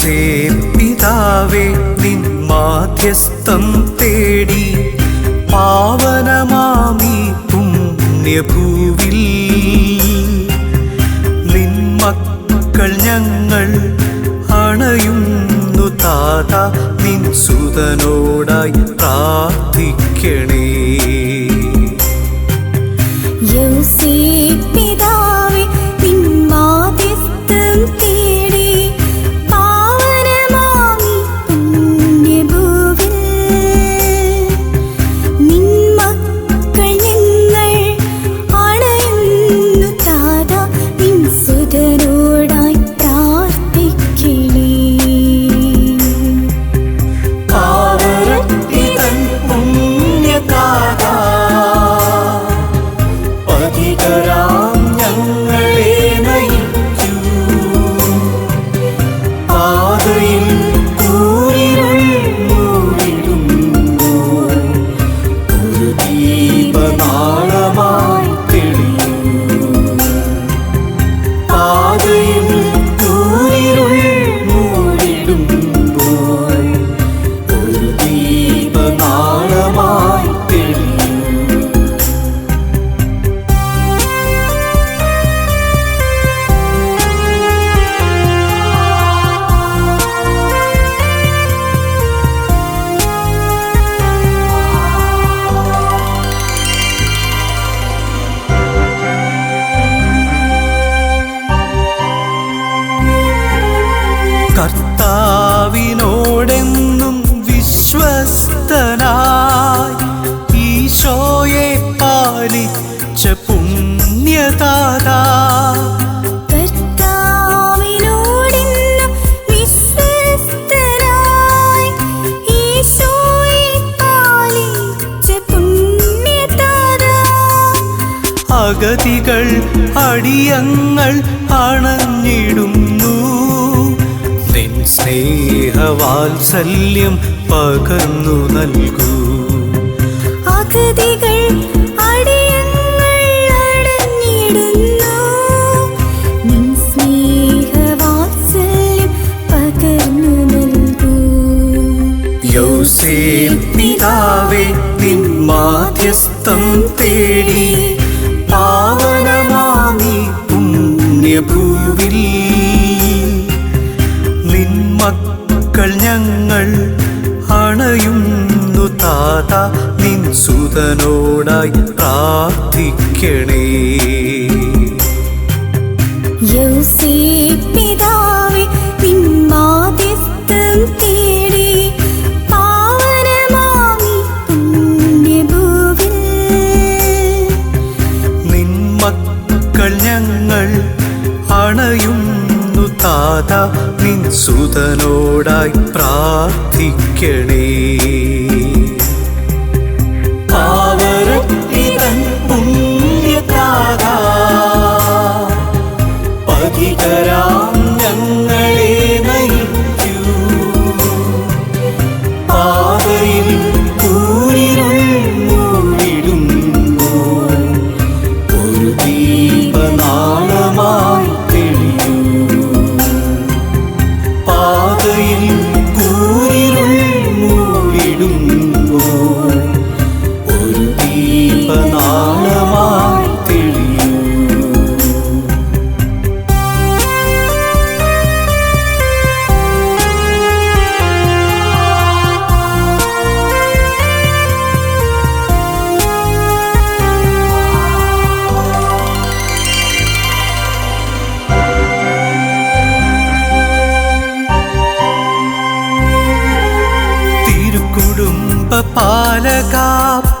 യേശുവേ പിതാവേ നിൻ മാധ്യസ്ഥം തേടി പാവനമാമി പുണ്യഭൂവിൽ. നിൻ മക്കൾ ഞങ്ങൾ അണയുന്നു താത നിൻ സുതനോടായി പ്രാർത്ഥിക്കണേ. പാലിച്ച പുണ്യതാതാ. അഗതികൾ അടിയങ്ങൾ അണഞ്ഞിടുന്നു. നിൻ സ്നേഹവാത്സല്യം പകർന്നു നൽകൂ. അഗതികൾ പിതാവേ നിൻ മാധ്യസ്ഥം തേടി പാവനമാമി പുണ്യഭൂവിൽ. നിൻ മക്കൾ ഞങ്ങൾ അണയുന്നു താത നിൻ സുതനോടായി പ്രാർത്ഥിക്കണേ. സുതനോടായി പ്രാർത്ഥിക്കണേ. പുണ്യതാത പതിതരാം പാലക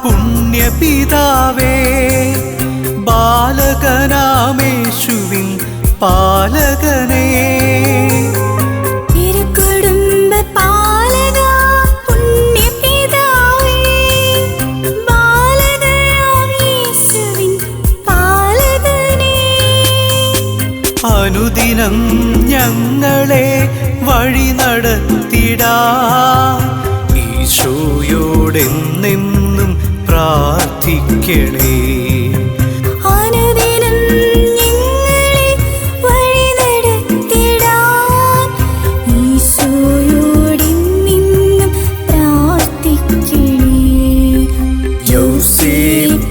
പുണ്യപിതാവേ ബാലകനാമേശുവിൻ പാലകനേ. അനുദിനം ഞങ്ങളെ വഴി നടത്തിടാ എന്നോടെന്നെന്നും പ്രാർത്ഥിക്കണേ.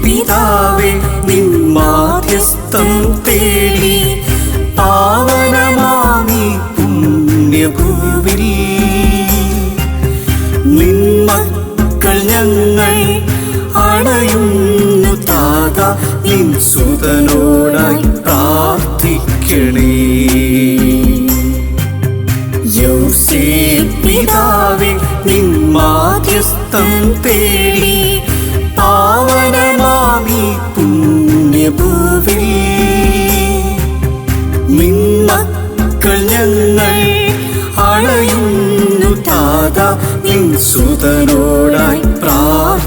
പിതാവേ നിൻ മാധ്യസ്ഥം തേടി പാവനമാമി പുണ്യഭൂവി നിൻ സുതനോടായി പ്രാർത്ഥിക്കണേ. യൗസേ പിതാവേ നിൻ മാധ്യസ്ഥം തേടി പാവനമാമി പുണ്യഭൂവിൽ. നിൻ മക്കൾ ഞങ്ങൾ അണയുന്നു താത നിൻ സുതനോടായി പ്രാർത്ഥിക്കണേ